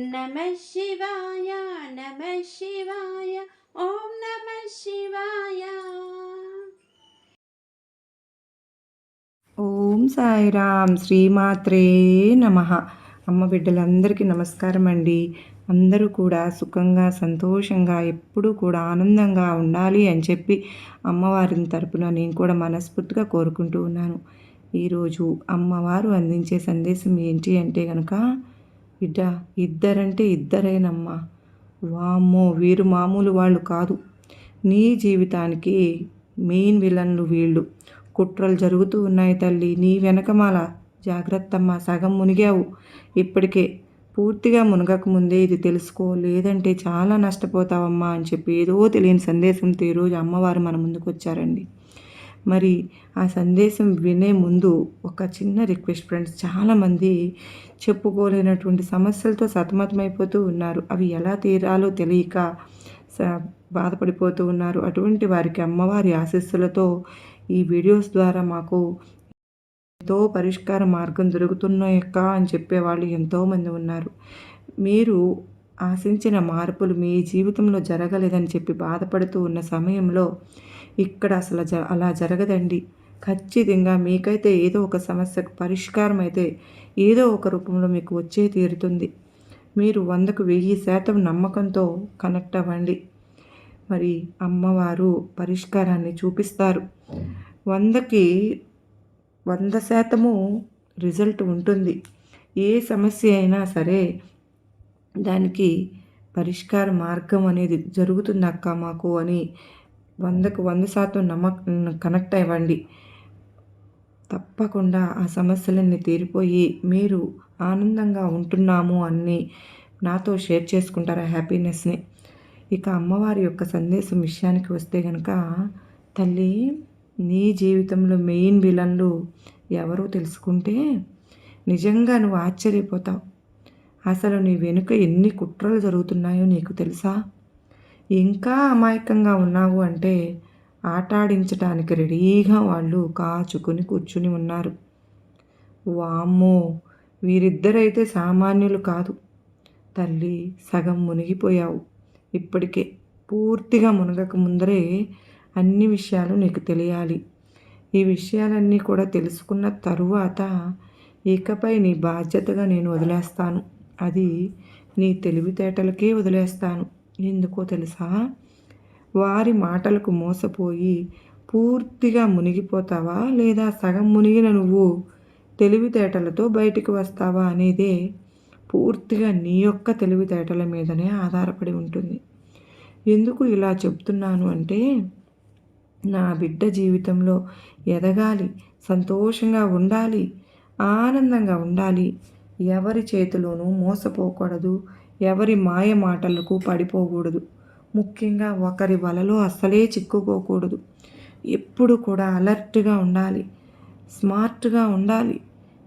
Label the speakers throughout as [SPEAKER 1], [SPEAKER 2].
[SPEAKER 1] నమ శివాయ నమ శివాయ ఓం నమ శివాయ.
[SPEAKER 2] ఓం సాయిరామ్ శ్రీమాత్రే నమ. అమ్మ బిడ్డలందరికీ నమస్కారం అండి అందరూ కూడా సుఖంగా సంతోషంగా ఎప్పుడూ కూడా ఆనందంగా ఉండాలి అని చెప్పి అమ్మవారి తరపున నేను కూడా మనస్ఫూర్తిగా కోరుకుంటూ ఉన్నాను. ఈరోజు అమ్మవారు అందించే సందేశం ఏంటి అంటే కనుక బిడ్డ ఇద్దరంటే ఇద్దరేనమ్మా. వామ్మో వీరు మామూలు వాళ్ళు కాదు. నీ జీవితానికి మెయిన్ విలన్లు వీళ్ళు. కుట్రలు జరుగుతూ ఉన్నాయి తల్లి. నీ వెనకమాల జాగ్రత్తమ్మ సగం మునిగావు. ఇప్పటికే పూర్తిగా మునగకముందే ఇది తెలుసుకో. లేదంటే చాలా నష్టపోతావమ్మా అని చెప్పి ఏదో తెలియని సందేశంతో ఈరోజు అమ్మవారు మన ముందుకు వచ్చారండి మరి ఆ సందేశం వినే ముందు ఒక చిన్న రిక్వెస్ట్ ఫ్రెండ్స్. చాలామంది చెప్పుకోలేనటువంటి సమస్యలతో సతమతమైపోతూ ఉన్నారు. అవి ఎలా తీరాలో తెలియక స- బాధపడిపోతూ ఉన్నారు. అటువంటి వారికి అమ్మవారి ఆశీస్సులతో ఈ వీడియోస్ ద్వారా మాకు ఎంతో పరిష్కార మార్గం దొరుకుతున్నాయక్క అని చెప్పేవాళ్ళు ఎంతోమంది ఉన్నారు. మీరు ఆశించిన మార్పులు మీ జీవితంలో జరగలేదని చెప్పి బాధపడుతూ ఉన్న సమయంలో ఇక్కడ అసలు జ అలా జరగదండి. ఖచ్చితంగా మీకైతే ఏదో ఒక సమస్యకు పరిష్కారం అయితే ఏదో ఒక రూపంలో మీకు వచ్చే తీరుతుంది. మీరు వందకు వెయ్యి శాతం నమ్మకంతో కనెక్ట్ అవ్వండి. మరి అమ్మవారు పరిష్కారాన్ని చూపిస్తారు. వందకి వంద శాతము రిజల్ట్ ఉంటుంది. ఏ సమస్య అయినా సరే దానికి పరిష్కార మార్గం అనేది జరుగుతుంది అక్క మాకు అని వందకు వంద శాతం నమ్మక కనెక్ట్ అవ్వండి. తప్పకుండా ఆ సమస్యలన్నీ తీరిపోయి మీరు ఆనందంగా ఉంటున్నాము అని నాతో షేర్ చేసుకుంటారు ఆ హ్యాపీనెస్ని? ఇక అమ్మవారి యొక్క సందేశం విషయానికి వస్తే కనుక తల్లి నీ జీవితంలో మెయిన్ విలన్లు ఎవరో తెలుసుకుంటే నిజంగా నువ్వు ఆశ్చర్యపోతావు. అసలు నీ వెనుక ఎన్ని కుట్రలు జరుగుతున్నాయో నీకు తెలుసా? ఇంకా అమాయకంగా ఉన్నావు అంటే ఆటాడించడానికి రెడీగా వాళ్ళు కాచుకుని కూర్చుని ఉన్నారు. వామ్మో! వీరిద్దరైతే సామాన్యులు కాదు. తల్లి సగం మునిగిపోయావు. ఇప్పటికే పూర్తిగా మునగక ముందరే అన్ని విషయాలు నీకు తెలియాలి. ఈ విషయాలన్నీ కూడా తెలుసుకున్న తరువాత ఇకపై నీ బాధ్యతగా నేను వదిలేస్తాను. అది నీ తెలివితేటలకే వదిలేస్తాను. ఎందుకో తెలుసా? వారి మాటలకు మోసపోయి పూర్తిగా మునిగిపోతావా లేదా సగం మునిగిన నువ్వు తెలివితేటలతో బయటికి వస్తావా అనేదే పూర్తిగా నీ యొక్క తెలివితేటల మీదనే ఆధారపడి ఉంటుంది. ఎందుకు ఇలా చెప్తున్నాను అంటే నా బిడ్డ జీవితంలో ఎదగాలి సంతోషంగా ఉండాలి ఆనందంగా ఉండాలి ఎవరి చేతిలోనూ మోసపోకూడదు ఎవరి మాయ మాటలకు పడిపోకూడదు. ముఖ్యంగా ఒకరి వలలో అస్సలే చిక్కుకోకూడదు. ఎప్పుడు కూడా అలర్ట్గా ఉండాలి. స్మార్ట్గా ఉండాలి.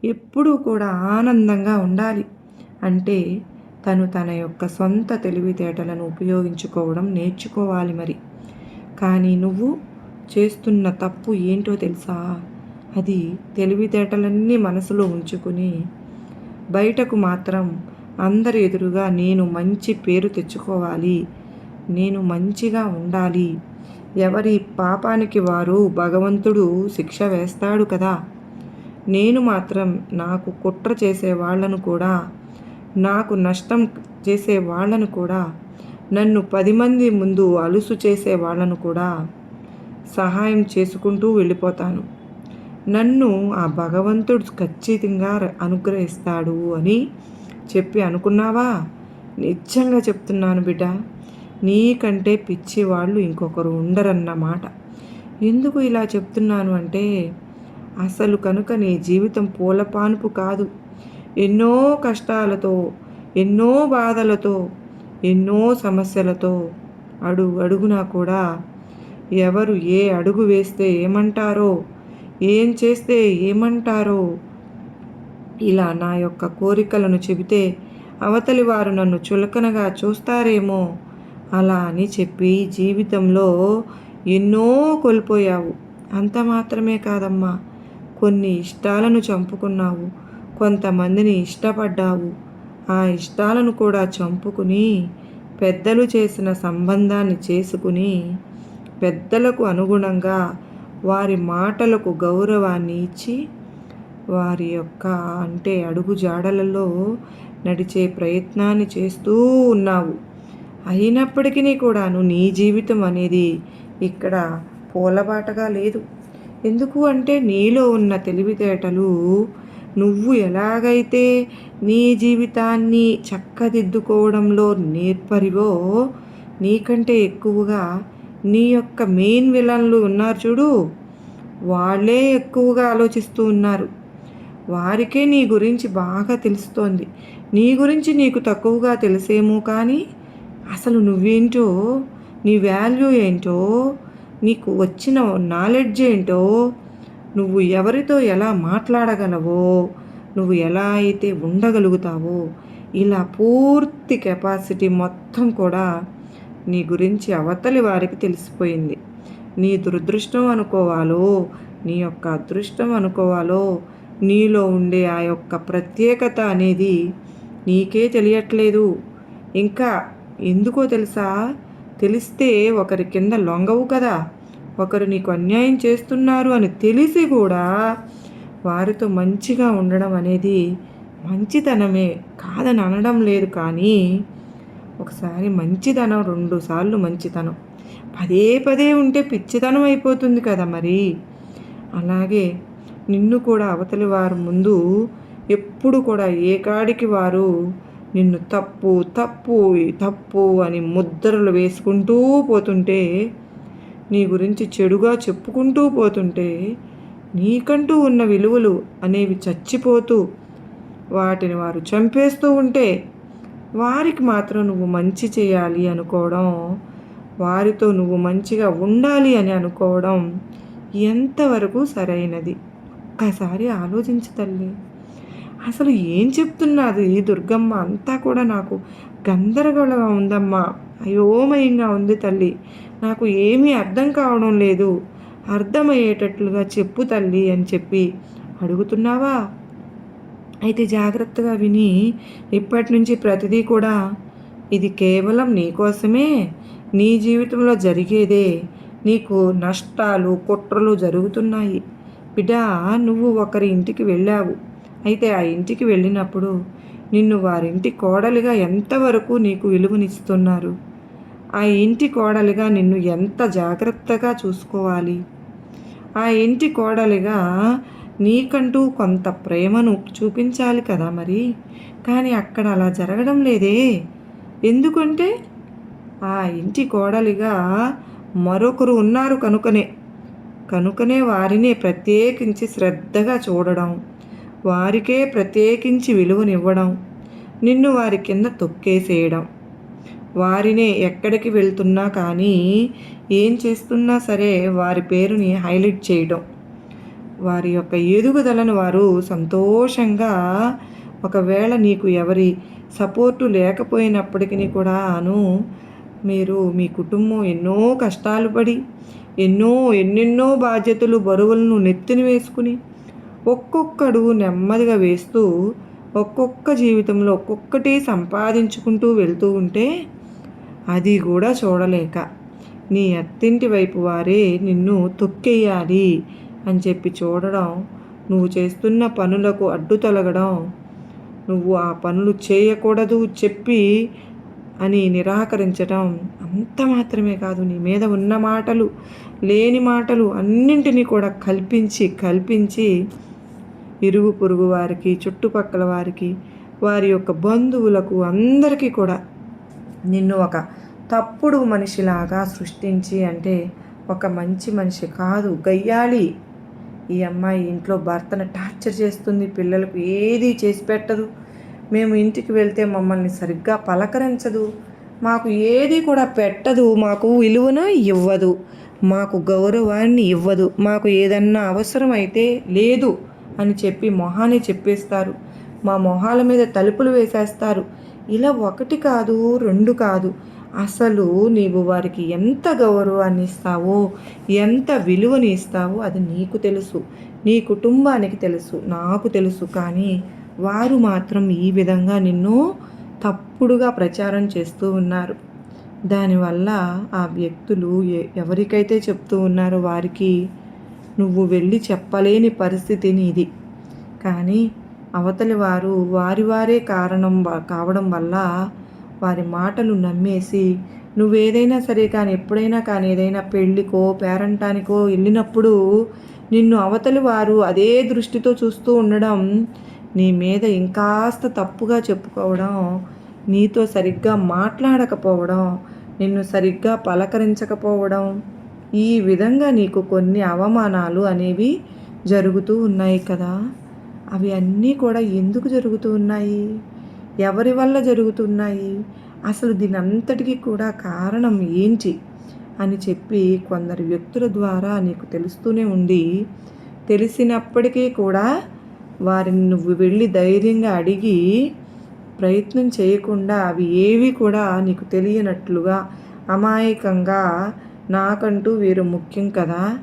[SPEAKER 2] ఎప్పుడూ కూడా ఆనందంగా ఉండాలి. అంటే తను తన యొక్క సొంత తెలివితేటలను ఉపయోగించుకోవడం నేర్చుకోవాలి మరి. కానీ నువ్వు చేస్తున్న తప్పు ఏంటో తెలుసా? అది తెలివితేటలన్నీ మనసులో ఉంచుకుని బయటకు మాత్రం అందరి ఎదురుగా నేను మంచి పేరు తెచ్చుకోవాలి. నేను మంచిగా ఉండాలి. ఎవరి పాపానికి వారు భగవంతుడు శిక్ష వేస్తాడు కదా. నేను మాత్రం నాకు కుట్ర చేసే వాళ్ళను కూడా నాకు నష్టం చేసే వాళ్ళను కూడా నన్ను పది మంది ముందు అలుసు చేసే వాళ్ళను కూడా సహాయం చేసుకుంటూ వెళ్ళిపోతాను. నన్ను ఆ భగవంతుడు ఖచ్చితంగా అనుగ్రహిస్తాడు అని చెప్పి అనుకున్నావా? నిజంగా చెప్తున్నాను బిడ్డ. నీకంటే పిచ్చివాళ్ళు ఇంకొకరు ఉండరన్నమాట. ఎందుకు ఇలా చెప్తున్నాను అంటే అసలు కనుక నీ జీవితం పూలపానుపు కాదు. ఎన్నో కష్టాలతో ఎన్నో బాధలతో ఎన్నో సమస్యలతో అడుగు అడుగునా కూడా ఎవరు ఏ అడుగు వేస్తే ఏమంటారో ఏం చేస్తే ఏమంటారో ఇలా నా యొక్క కోరికలను చెబితే అవతలి వారు నన్ను చులకనగా చూస్తారేమో? అలా అని చెప్పి జీవితంలో ఎన్నో కోల్పోయావు. అంత మాత్రమే కాదమ్మా. కొన్ని ఇష్టాలను చంపుకున్నావు. కొంతమందిని ఇష్టపడ్డావు. ఆ ఇష్టాలను కూడా చంపుకుని పెద్దలు చేసిన సంబంధాన్ని చేసుకుని పెద్దలకు అనుగుణంగా వారి మాటలకు గౌరవాన్ని ఇచ్చి వారి యొక్క అంటే అడుగు జాడలలో నడిచే ప్రయత్నాన్ని చేస్తూ ఉన్నావు. అయినప్పటికీ కూడాను నీ జీవితం అనేది ఇక్కడ పూలబాటగా లేదు. ఎందుకు అంటే నీలో ఉన్న తెలివితేటలు నువ్వు ఎలాగైతే నీ జీవితాన్ని చక్కదిద్దుకోవడంలో నేర్పరివో నీకంటే ఎక్కువగా నీ యొక్క మెయిన్ విలన్లు ఉన్నారు చూడు. వాళ్ళే ఎక్కువగా ఆలోచిస్తూ ఉన్నారు. వారికే నీ గురించి బాగా తెలుస్తోంది. నీ గురించి నీకు తక్కువగా తెలిసేమో కానీ అసలు నువ్వేంటో నీ వాల్యూ ఏంటో నీకు వచ్చిన నాలెడ్జ్ ఏంటో నువ్వు ఎవరితో ఎలా మాట్లాడగలవో నువ్వు ఎలా అయితే ఉండగలుగుతావో ఇలా పూర్తి కెపాసిటీ మొత్తం కూడా నీ గురించి అవతలి వారికి తెలిసిపోయింది. నీ దురదృష్టం అనుకోవాలో నీ యొక్క అదృష్టం అనుకోవాలో నీలో ఉండే ఆ యొక్క ప్రత్యేకత అనేది నీకే తెలియట్లేదు. ఇంకా ఎందుకో తెలుసా? తెలిస్తే ఒకరి కింద లొంగవు కదా. ఒకరు నీకు అన్యాయం చేస్తున్నారు అని తెలిసి కూడా వారితో మంచిగా ఉండడం అనేది మంచితనమే కాదని అనడం లేదు కానీ ఒకసారి మంచితనం రెండు సార్లు మంచితనం. పదే పదే ఉంటే పిచ్చితనం అయిపోతుంది కదా మరి. అలాగే నిన్ను కూడా అవతలి వారు ముందు ఎప్పుడు కూడా ఏ కాడికి వారు నిన్ను తప్పు తప్పు తప్పు అని ముద్రలు వేసుకుంటూ పోతుంటే నీ గురించి చెడుగా చెప్పుకుంటూ పోతుంటే నీకంటూ ఉన్న విలువలు అనేవి చచ్చిపోతూ వాటిని వారు చంపేస్తూ ఉంటే వారికి మాత్రం నువ్వు మంచి చేయాలి అనుకోవడం వారితో నువ్వు మంచిగా ఉండాలి అని అనుకోవడం ఎంతవరకు సరైనది? ఒక్కసారి ఆలోచించు తల్లి. అసలు ఏం చెప్తున్నది దుర్గమ్మ? అంతా కూడా నాకు గందరగోళంగా ఉందమ్మా. అయోమయంగా ఉంది తల్లి. నాకు ఏమీ అర్థం కావడం లేదు. అర్థమయ్యేటట్లుగా చెప్పు తల్లి అని చెప్పి అడుగుతున్నావా? అయితే జాగ్రత్తగా విని ఇప్పటి నుంచి ప్రతిదీ కూడా ఇది కేవలం నీకోసమే నీ జీవితంలో జరిగేదే. నీకు నష్టాలు కుట్రలు జరుగుతున్నాయి. బిడ్డా నువ్వు ఒకరి ఇంటికి వెళ్ళావు. అయితే ఆ ఇంటికి వెళ్ళినప్పుడు నిన్ను వారింటి కోడలిగా ఎంతవరకు నీకు విలువనిస్తున్నారు? ఆ ఇంటి కోడలిగా నిన్ను ఎంత జాగ్రత్తగా చూసుకోవాలి? ఆ ఇంటి కోడలిగా నీకంటూ కొంత ప్రేమను చూపించాలి కదా మరి? కానీ అక్కడ అలా జరగడం లేదే. ఎందుకంటే ఆ ఇంటి కోడలిగా మరొకరు ఉన్నారు కనుకనే. కనుకనే వారినే ప్రత్యేకించి శ్రద్ధగా చూడడం వారికే ప్రత్యేకించి విలువనివ్వడం నిన్ను వారి కింద తొక్కేసేయడం. వారినే ఎక్కడికి వెళ్తున్నా కానీ ఏం చేస్తున్నా సరే వారి పేరుని హైలైట్ చేయడం. వారి యొక్క ఎదుగుదలను వారు సంతోషంగా ఒకవేళ నీకు ఎవరి సపోర్టు లేకపోయినప్పటికీ కూడాను మీరు మీ కుటుంబం ఎన్నో కష్టాలు పడి ఎన్నో ఎన్నెన్నో బాధ్యతలు బరువులను నెత్తిన వేసుకుని ఒక్కొక్కడు నెమ్మదిగా వేస్తూ ఒక్కొక్క జీవితంలో ఒక్కొక్కటి సంపాదించుకుంటూ వెళ్తూ ఉంటే అది కూడా చూడలేక నీ అత్తింటి వైపు వారే నిన్ను తొక్కేయాలి అని చెప్పి చూడడం నువ్వు చేస్తున్న పనులకు అడ్డు తొలగడం నువ్వు ఆ పనులు చేయకూడదు చెప్పి అని నిరాకరించడం అంత మాత్రమే కాదు నీ మీద ఉన్న మాటలు లేని మాటలు అన్నింటినీ కూడా కల్పించి కల్పించి ఇరుగు పొరుగు వారికి చుట్టుపక్కల వారికి వారి యొక్క బంధువులకు అందరికీ కూడా నిన్ను ఒక తప్పుడు మనిషిలాగా సృష్టించి అంటే ఒక మంచి మనిషి కాదు గయ్యాలి ఈ అమ్మాయి ఇంట్లో భర్తను టార్చర్ చేస్తుంది పిల్లలకు ఏది చేసి పెట్టదు. మేము ఇంటికి వెళ్తే మమ్మల్ని సరిగ్గా పలకరించదు. మాకు ఏది కూడా పెట్టదు మాకు విలువను ఇవ్వదు మాకు గౌరవాన్ని ఇవ్వదు మాకు ఏదన్నా అవసరమైతే లేదు అని చెప్పి మొహాన్ని చెప్పేస్తారు. మా మొహాల మీద తలుపులు వేసేస్తారు. ఇలా ఒకటి కాదు రెండు కాదు. అసలు నీవు వారికి ఎంత గౌరవాన్ని ఇస్తావో ఎంత విలువని ఇస్తావో అది నీకు తెలుసు. నీ కుటుంబానికి తెలుసు నాకు తెలుసు. కానీ వారు మాత్రం ఈ విధంగా నిన్ను తప్పుడుగా ప్రచారం చేస్తూ ఉన్నారు. దానివల్ల ఆ వ్యక్తులు ఎ- ఎవరికైతే చెప్తూ ఉన్నారో వారికి నువ్వు వెళ్ళి చెప్పలేని పరిస్థితి నీది. కానీ అవతలి వారు వారి వారే కారణం కావడం వల్ల వారి మాటలు నమ్మేసి నువ్వేదైనా సరే కానీ ఎప్పుడైనా కానీ ఏదైనా పెళ్ళికో పేరంటానికో వెళ్ళినప్పుడు నిన్ను అవతలి వారు అదే దృష్టితో చూస్తూ ఉండడం నీ మీద ఇంకాస్త తప్పుగా చెప్పుకోవడం నీతో సరిగ్గా మాట్లాడకపోవడం నిన్ను సరిగ్గా పలకరించకపోవడం ఈ విధంగా నీకు కొన్ని అవమానాలు అనేవి జరుగుతూ ఉన్నాయి కదా. అవి అన్నీ కూడా ఎందుకు జరుగుతూ ఉన్నాయి? ఎవరి వల్ల జరుగుతున్నాయి అసలు దీని అంతటికీ కూడా కారణం ఏంటి? అని చెప్పి కొందరు వ్యక్తుల ద్వారా నీకు తెలుస్తూనే ఉండి తెలిసినప్పటికీ కూడా వారిని నువ్వు వెళ్ళి ధైర్యంగా అడిగి ప్రయత్నం చేయకుండా అవి ఏవి కూడా నీకు తెలియనట్లుగా అమాయకంగా నాకంటూ వీరు ముఖ్యం కదా?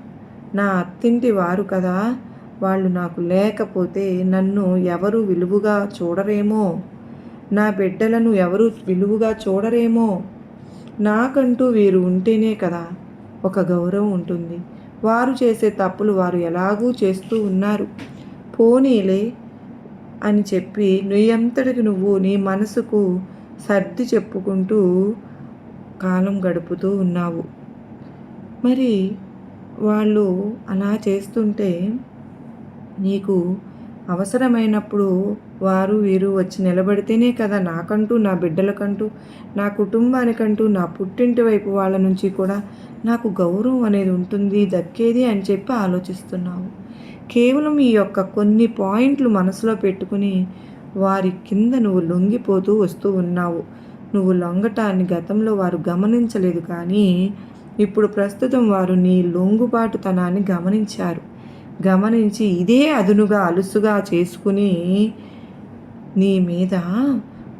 [SPEAKER 2] నా అత్తింటి వారు కదా? వాళ్ళు నాకు లేకపోతే నన్ను ఎవరు విలువగా చూడరేమో? నా బిడ్డలను ఎవరు విలువగా చూడరేమో? నాకంటూ వీరు ఉంటేనే కదా ఒక గౌరవం ఉంటుంది. వారు చేసే తప్పులు వారు ఎలాగూ చేస్తూ ఉన్నారు. పోనీలే అని చెప్పి నువ్వంతటికి నువ్వు నీ మనసుకు సర్ది చెప్పుకుంటూ కాలం గడుపుతూ ఉన్నావు. మరి వాళ్ళు అలా చేస్తుంటే నీకు అవసరమైనప్పుడు వారు వీరు వచ్చి నిలబడితేనే కదా నాకంటూ నా బిడ్డలకంటూ నా కుటుంబానికంటూ నా పుట్టింటి వైపు వాళ్ళ నుంచి కూడా నాకు గౌరవం అనేది ఉంటుంది దక్కేది అని చెప్పి ఆలోచిస్తున్నావు. కేవలం ఈ యొక్క కొన్ని పాయింట్లు మనసులో పెట్టుకుని వారి కింద నువ్వు లొంగిపోతూ వస్తూ ఉన్నావు. నువ్వు లొంగటాన్ని గతంలో వారు గమనించలేదు కానీ ఇప్పుడు ప్రస్తుతం వారు నీ లొంగుబాటుతనాన్ని గమనించారు. గమనించి ఇదే అదునుగా అలుసుగా చేసుకుని నీ మీద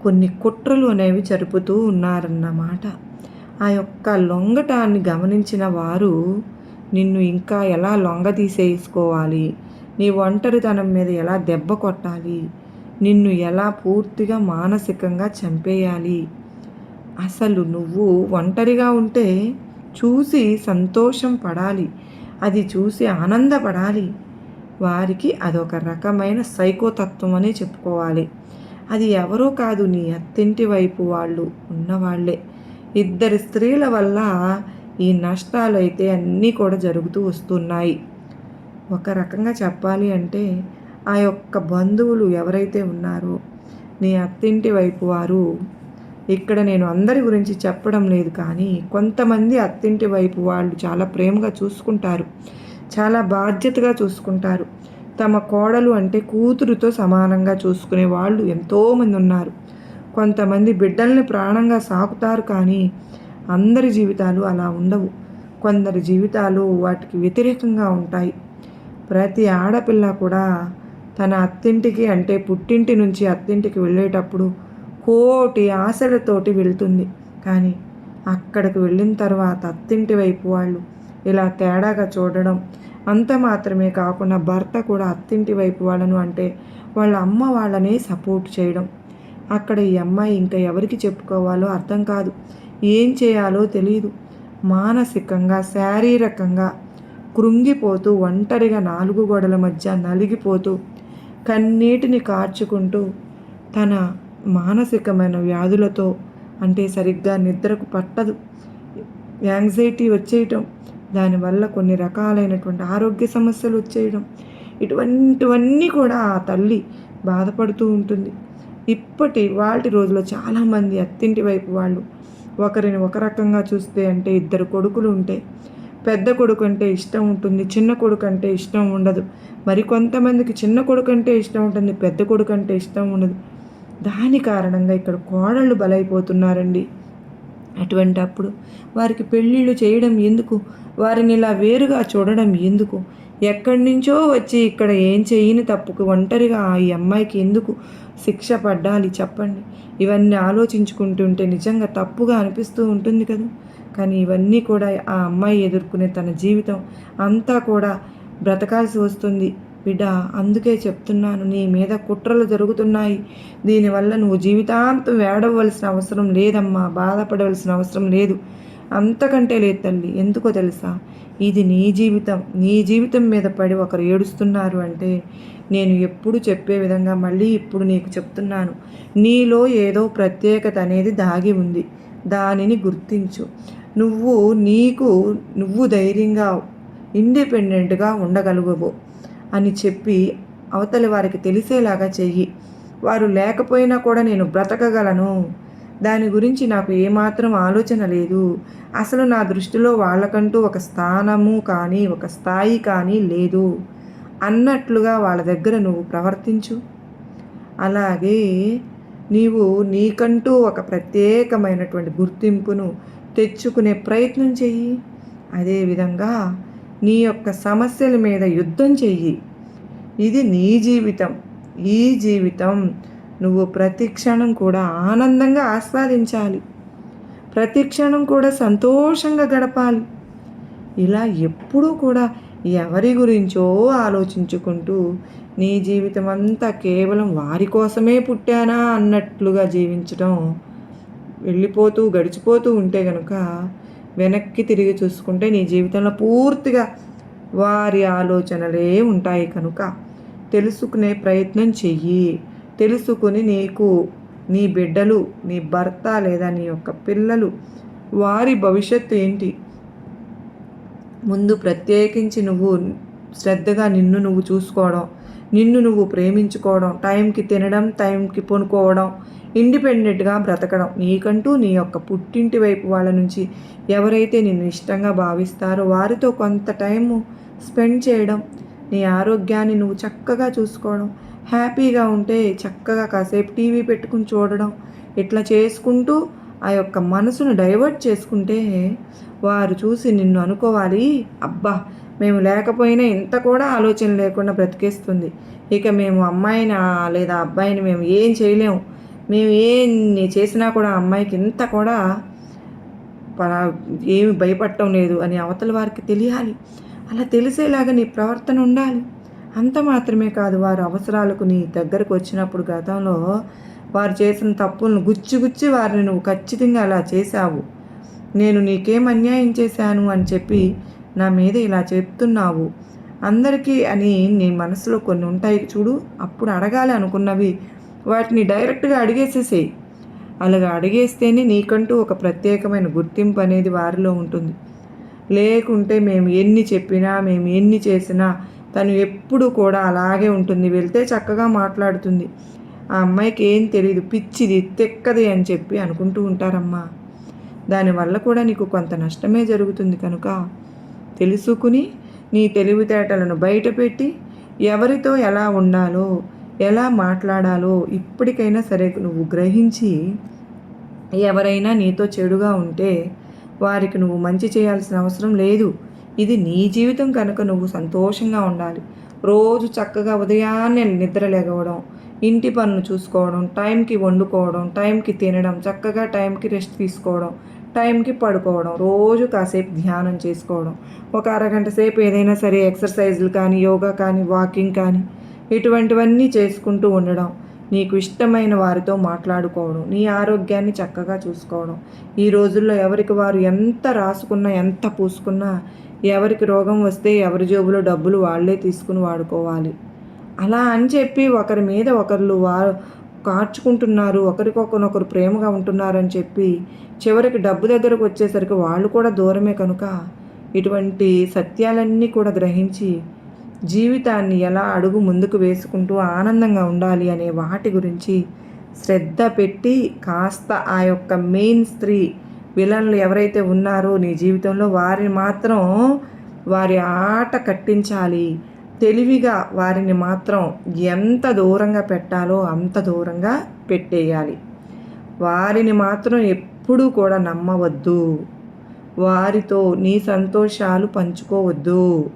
[SPEAKER 2] కొన్ని కుట్రలు అనేవి జరుపుతూ ఉన్నారన్నమాట. ఆ యొక్క లొంగటాన్ని గమనించిన వారు నిన్ను ఇంకా ఎలా లొంగ తీసేసుకోవాలి? నీ ఒంటరితనం మీద ఎలా దెబ్బ కొట్టాలి? నిన్ను ఎలా పూర్తిగా మానసికంగా చంపేయాలి? అసలు నువ్వు ఒంటరిగా ఉంటే చూసి సంతోషం పడాలి. అది చూసి ఆనందపడాలి. వారికి అదొక రకమైన సైకోతత్వం అనే చెప్పుకోవాలి. అది ఎవరో కాదు నీ అత్తింటి వైపు వాళ్ళు ఉన్నవాళ్ళే ఇద్దరి స్త్రీల వల్ల ఈ నష్టాలు అయితే అన్నీ కూడా జరుగుతూ వస్తున్నాయి. ఒక రకంగా చెప్పాలి అంటే ఆ యొక్క బంధువులు ఎవరైతే ఉన్నారో నీ అత్తింటి వైపు వారు ఇక్కడ నేను అందరి గురించి చెప్పడం లేదు కానీ కొంతమంది అత్తింటి వైపు వాళ్ళు చాలా ప్రేమగా చూసుకుంటారు. చాలా బాధ్యతగా చూసుకుంటారు. తమ కోడలు అంటే కూతురుతో సమానంగా చూసుకునే వాళ్ళు ఎంతోమంది ఉన్నారు. కొంతమంది బిడ్డల్ని ప్రాణంగా సాకుతారు కానీ అందరి జీవితాలు అలా ఉండవు. కొందరి జీవితాలు వాటికి వ్యతిరేకంగా ఉంటాయి. ప్రతి ఆడపిల్ల కూడా తన అత్తింటికి అంటే పుట్టింటి నుంచి అత్తింటికి వెళ్ళేటప్పుడు కోటి ఆశలతోటి వెళ్తుంది. కానీ అక్కడికి వెళ్ళిన తర్వాత అత్తింటి వైపు వాళ్ళు ఇలా తేడాగా చూడడం అంత మాత్రమే కాకుండా భర్త కూడా అత్తింటి వైపు వాళ్ళను అంటే వాళ్ళ అమ్మ వాళ్ళనే సపోర్ట్ చేయడం. అక్కడ ఈ అమ్మాయి ఇంకా ఎవరికి చెప్పుకోవాలో అర్థం కాదు. ఏం చేయాలో తెలియదు మానసికంగా శారీరకంగా కృంగిపోతూ ఒంటరిగా నాలుగు గోడల మధ్య నలిగిపోతూ కన్నీటిని కార్చుకుంటూ తన మానసికమైన వ్యాధులతో అంటే సరిగ్గా నిద్రకు పట్టదు. యాంగ్జైటీ వచ్చేయటం దానివల్ల కొన్ని రకాలైనటువంటి ఆరోగ్య సమస్యలు వచ్చేయడం ఇటువంటివన్నీ కూడా ఆ తల్లి బాధపడుతూ ఉంటుంది. ఇప్పటి వాటి రోజుల్లో చాలామంది అత్తింటి వైపు వాళ్ళు ఒకరిని ఒక రకంగా చూస్తే అంటే ఇద్దరు కొడుకులు ఉంటే పెద్ద కొడుకు అంటే ఇష్టం ఉంటుంది చిన్న కొడుకు అంటే ఇష్టం ఉండదు. మరి కొంతమందికి చిన్న కొడుకు అంటే ఇష్టం ఉంటుంది పెద్ద కొడుకు అంటే ఇష్టం ఉండదు. దాని కారణంగా ఇక్కడ కోడళ్ళు బలైపోతున్నారండి. అటువంటి అప్పుడు వారికి పెళ్ళిళ్ళు చేయడం ఎందుకు? వారిని ఇలా వేరుగా చూడడం ఎందుకు? ఎక్కడి నుంచో వచ్చి ఇక్కడ ఏం చేయని తప్పుకు ఒంటరిగా ఈ అమ్మాయికి ఎందుకు శిక్ష పడ్డాలి చెప్పండి. ఇవన్నీ ఆలోచించుకుంటుంటే నిజంగా తప్పుగా అనిపిస్తూ ఉంటుంది కదా. కానీ ఇవన్నీ కూడా ఆ అమ్మాయి ఎదుర్కొనే తన జీవితం అంతా కూడా బ్రతకాల్సి వస్తుంది. బిడ్డ అందుకే చెప్తున్నాను నీ మీద కుట్రలు జరుగుతున్నాయి. దీనివల్ల నువ్వు జీవితాంతం వేడవలసిన అవసరం లేదమ్మా బాధపడవలసిన అవసరం లేదు. అంతకంటే లేదు తల్లి ఎందుకో తెలుసా? ఇది నీ జీవితం. నీ జీవితం మీద పడి ఒకరు ఏడుస్తున్నారు అంటే నేను ఎప్పుడు చెప్పే విధంగా మళ్ళీ ఇప్పుడు నీకు చెప్తున్నాను. నీలో ఏదో ప్రత్యేకత అనేది దాగి ఉంది. దానిని గుర్తించు. నువ్వు నీకు నువ్వు ధైర్యంగా ఇండిపెండెంట్గా ఉండగలుగవు అని చెప్పి అవతలి వారికి తెలిసేలాగా చెయ్యి. వారు లేకపోయినా కూడా నేను బ్రతకగలను. దాని గురించి నాకు ఏమాత్రం ఆలోచన లేదు. అసలు నా దృష్టిలో వాళ్ళకంటూ ఒక స్థానము కానీ ఒక స్థాయి కానీ లేదు. అన్నట్లుగా వాళ్ళ దగ్గర నువ్వు ప్రవర్తించు. అలాగే నీవు నీకంటూ ఒక ప్రత్యేకమైనటువంటి గుర్తింపును తెచ్చుకునే ప్రయత్నం చెయ్యి. అదేవిధంగా నీ యొక్క సమస్యల మీద యుద్ధం చెయ్యి. ఇది నీ జీవితం. ఈ జీవితం నువ్వు ప్రతి క్షణం కూడా ఆనందంగా ఆస్వాదించాలి. ప్రతి క్షణం కూడా సంతోషంగా గడపాలి. ఇలా ఎప్పుడూ కూడా ఎవరి గురించో ఆలోచించుకుంటూ నీ జీవితం అంతా కేవలం వారి కోసమే పుట్టానా అన్నట్లుగా జీవించడం వెళ్ళిపోతూ గడిచిపోతూ ఉంటే కనుక వెనక్కి తిరిగి చూసుకుంటే నీ జీవితంలో పూర్తిగా వారి ఆలోచనలే ఉంటాయి కనుక. తెలుసుకునే ప్రయత్నం చెయ్యి. తెలుసుకుని నీకు నీ బిడ్డలు నీ భర్త లేదా నీ యొక్క పిల్లలు వారి భవిష్యత్తు ఏంటి? ముందు ప్రత్యేకించి నువ్వు శ్రద్ధగా నిన్ను నువ్వు చూసుకోవడం నిన్ను నువ్వు ప్రేమించుకోవడం టైంకి తినడం టైంకి పొనుకోవడం ఇండిపెండెంట్గా బ్రతకడం నీకంటూ నీ యొక్క పుట్టింటి వైపు వాళ్ళ నుంచి ఎవరైతే నిన్ను ఇష్టంగా భావిస్తారో వారితో కొంత టైము స్పెండ్ చేయడం నీ ఆరోగ్యాన్ని నువ్వు చక్కగా చూసుకోవడం హ్యాపీగా ఉంటే చక్కగా కాసేపు టీవీ పెట్టుకుని చూడడం ఇట్లా చేసుకుంటూ ఆ యొక్క మనసును డైవర్ట్ చేసుకుంటే వారు చూసి నిన్ను అనుకోవాలి. అబ్బా! మేము లేకపోయినా ఇంత కూడా ఆలోచన లేకుండా బ్రతికేస్తుంది. ఇక మేము అమ్మాయిని లేదా అబ్బాయిని మేము ఏం చేయలేము మేము ఏం చేసినా కూడా అమ్మాయికి ఇంత కూడా ఏమి భయపడటం లేదు అని అవతల వారికి తెలియాలి. అలా తెలిసేలాగా నీ ప్రవర్తన ఉండాలి. అంత మాత్రమే కాదు వారు అవసరాలకు నీ దగ్గరకు వచ్చినప్పుడు గతంలో వారు చేసిన తప్పులను గుచ్చి గుచ్చి వారిని నువ్వు ఖచ్చితంగా అలా చేశావు. నేను నీకేం అన్యాయం చేశాను అని చెప్పి నా మీద ఇలా చెప్తున్నావు. అందరికీ అని నీ మనసులో కొన్ని ఉంటాయి చూడు అప్పుడు అడగాలి అనుకున్నవి. వాటిని డైరెక్ట్గా అడిగేసేసేయి. అలాగా అడిగేస్తేనే నీకంటూ ఒక ప్రత్యేకమైన గుర్తింపు అనేది వారిలో ఉంటుంది. లేకుంటే మేము ఎన్ని చెప్పినా మేము ఎన్ని చేసినా తను ఎప్పుడు కూడా అలాగే ఉంటుంది. వెళ్తే చక్కగా మాట్లాడుతుంది. ఆ అమ్మాయికి ఏం తెలియదు పిచ్చిది తెక్కది అని చెప్పి అనుకుంటూ ఉంటారమ్మా. దానివల్ల కూడా నీకు కొంత నష్టమే జరుగుతుంది కనుక తెలుసుకుని నీ తెలివితేటలను బయటపెట్టి ఎవరితో ఎలా ఉండాలో ఎలా మాట్లాడాలో ఇప్పటికైనా సరే నువ్వు గ్రహించి ఎవరైనా నీతో చెడుగా ఉంటే వారికి నువ్వు మంచి చేయాల్సిన అవసరం లేదు. ఇది నీ జీవితం కనుక నువ్వు సంతోషంగా ఉండాలి. రోజు చక్కగా ఉదయాన్నే నిద్ర లేగవడం ఇంటి పనులు చూసుకోవడం టైంకి వండుకోవడం టైంకి తినడం చక్కగా టైంకి రెస్ట్ తీసుకోవడం టైంకి పడుకోవడం రోజు కాసేపు ధ్యానం చేసుకోవడం ఒక అరగంట సేపు ఏదైనా సరే ఎక్సర్సైజులు కానీ యోగా కానీ వాకింగ్ కానీ ఇటువంటివన్నీ చేసుకుంటూ ఉండడం నీకు ఇష్టమైన వారితో మాట్లాడుకోవడం నీ ఆరోగ్యాన్ని చక్కగా చూసుకోవడం. ఈ రోజుల్లో ఎవరికి వారు ఎంత రాసుకున్నా ఎంత పూసుకున్నా ఎవరికి రోగం వస్తే ఎవరి జేబులో డబ్బులు వాళ్ళే తీసుకుని వాడుకోవాలి. అలా అని చెప్పి ఒకరి మీద ఒకరు వారు కార్చుకుంటున్నారు ఒకరికొకరు ప్రేమగా ఉంటున్నారని చెప్పి చివరికి డబ్బు దగ్గరకు వచ్చేసరికి వాళ్ళు కూడా దూరమే కనుక ఇటువంటి సత్యాలన్నీ కూడా గ్రహించి జీవితాన్ని ఎలా అడుగు ముందుకు వేసుకుంటూ ఆనందంగా ఉండాలి అనే వాటి గురించి శ్రద్ధ పెట్టి కాస్త ఆ యొక్క మెయిన్ స్త్రీ విలన్లు ఎవరైతే ఉన్నారో నీ జీవితంలో వారిని మాత్రం వారి ఆట కట్టించాలి. తెలివిగా వారిని మాత్రం ఎంత దూరంగా పెట్టాలో అంత దూరంగా పెట్టేయాలి. వారిని మాత్రం ఎప్పుడూ కూడా నమ్మవద్దు. వారితో నీ సంతోషాలు పంచుకోవద్దు.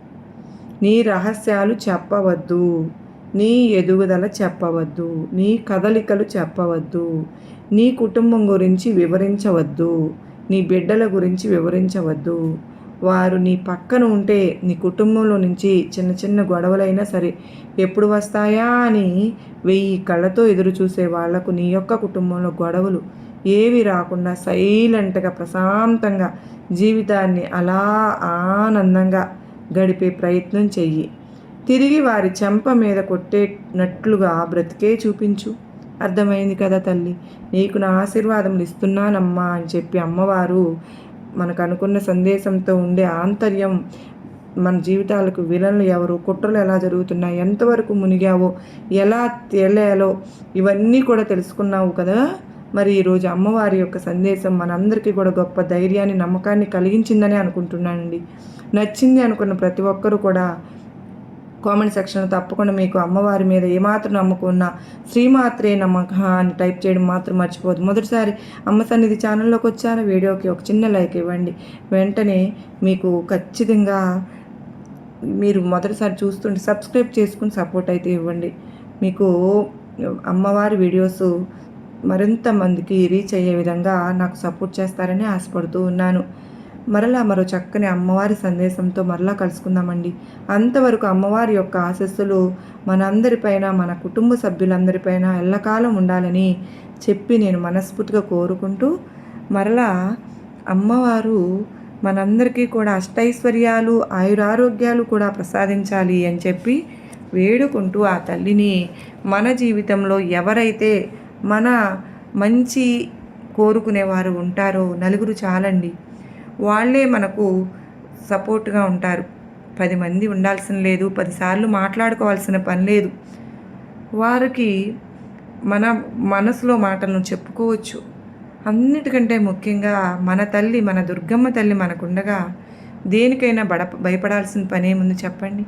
[SPEAKER 2] నీ రహస్యాలు చెప్పవద్దు. నీ ఎదుగుదల చెప్పవద్దు. నీ కదలికలు చెప్పవద్దు. నీ కుటుంబం గురించి వివరించవద్దు. నీ బిడ్డల గురించి వివరించవద్దు. వారు నీ పక్కన ఉంటే నీ కుటుంబంలో నుంచి చిన్న చిన్న గొడవలైనా సరే ఎప్పుడు వస్తాయా అని వెయ్యి కళ్ళతో ఎదురు చూసే వాళ్ళకు నీ యొక్క కుటుంబంలో గొడవలు ఏవి రాకుండా సైలెంట్గా ప్రశాంతంగా జీవితాన్ని అలా ఆనందంగా గడిపే ప్రయత్నం చెయ్యి. తిరిగి వారి చెంప మీద కొట్టేటట్లుగా బ్రతికే చూపించు. అర్థమైంది కదా తల్లి. నీకు నా ఆశీర్వాదములు ఇస్తున్నానమ్మా అని చెప్పి అమ్మవారు మనకు అనుకున్న సందేశంతో ఉండే ఆంతర్యం మన జీవితాలకు విలన్లు ఎవరు కుట్రలు ఎలా జరుగుతున్నాయి ఎంతవరకు మునిగావో ఎలా తేలాలో ఇవన్నీ కూడా తెలుసుకున్నావు కదా. మరి ఈరోజు అమ్మవారి యొక్క సందేశం మనందరికీ కూడా గొప్ప ధైర్యాన్ని నమ్మకాన్ని కలిగించిందని అనుకుంటున్నానండి. నచ్చింది అనుకున్న ప్రతి ఒక్కరూ కూడా కామెంట్ సెక్షన్లో తప్పకుండా మీకు అమ్మవారి మీద ఏమాత్రం నమ్మకున్నా శ్రీమాత్రే నమ్మక అని టైప్ చేయడం మాత్రం మర్చిపోదు మొదటిసారి అమ్మ సన్నిధి ఛానల్లోకి వచ్చాను. వీడియోకి ఒక చిన్న లైక్ ఇవ్వండి. వెంటనే మీకు ఖచ్చితంగా మీరు మొదటిసారి చూస్తుంటే సబ్స్క్రైబ్ చేసుకుని సపోర్ట్ అయితే ఇవ్వండి. మీకు అమ్మవారి వీడియోస్ మరింత మందికి రీచ్ అయ్యే విధంగా నాకు సపోర్ట్ చేస్తారని ఆశపడుతూ ఉన్నాను. మరలా మరో చక్కని అమ్మవారి సందేశంతో మరలా కలుసుకుందామండి. అంతవరకు అమ్మవారి యొక్క ఆశస్సులు మనందరిపైన మన కుటుంబ సభ్యులందరిపైన ఎల్లకాలం ఉండాలని చెప్పి నేను మనస్ఫూర్తిగా కోరుకుంటూ మరలా అమ్మవారు మనందరికీ కూడా అష్టైశ్వర్యాలు ఆయురారోగ్యాలు కూడా ప్రసాదించాలి అని చెప్పి వేడుకుంటూ ఆ తల్లిని మన జీవితంలో ఎవరైతే మన మంచి కోరుకునేవారు ఉంటారో నలుగురు చాలండి. వాళ్ళే మనకు సపోర్ట్గా ఉంటారు. పది మంది ఉండాల్సిన లేదు పదిసార్లు మాట్లాడుకోవాల్సిన పని లేదు. వారికి మన మనసులో మాటలను చెప్పుకోవచ్చు. అన్నిటికంటే ముఖ్యంగా మన తల్లి మన దుర్గమ్మ తల్లి మనకుండగా దేనికైనా బడ భయపడాల్సిన పనే ముందు చెప్పండి?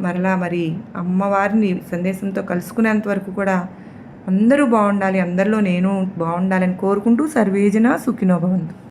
[SPEAKER 2] మరలా మరి అమ్మవారిని సందేశంతో కలుసుకునేంత వరకు కూడా అందరూ బాగుండాలి అందరిలో నేను బాగుండాలని కోరుకుంటూ సర్వేజన సుఖినోభవంతు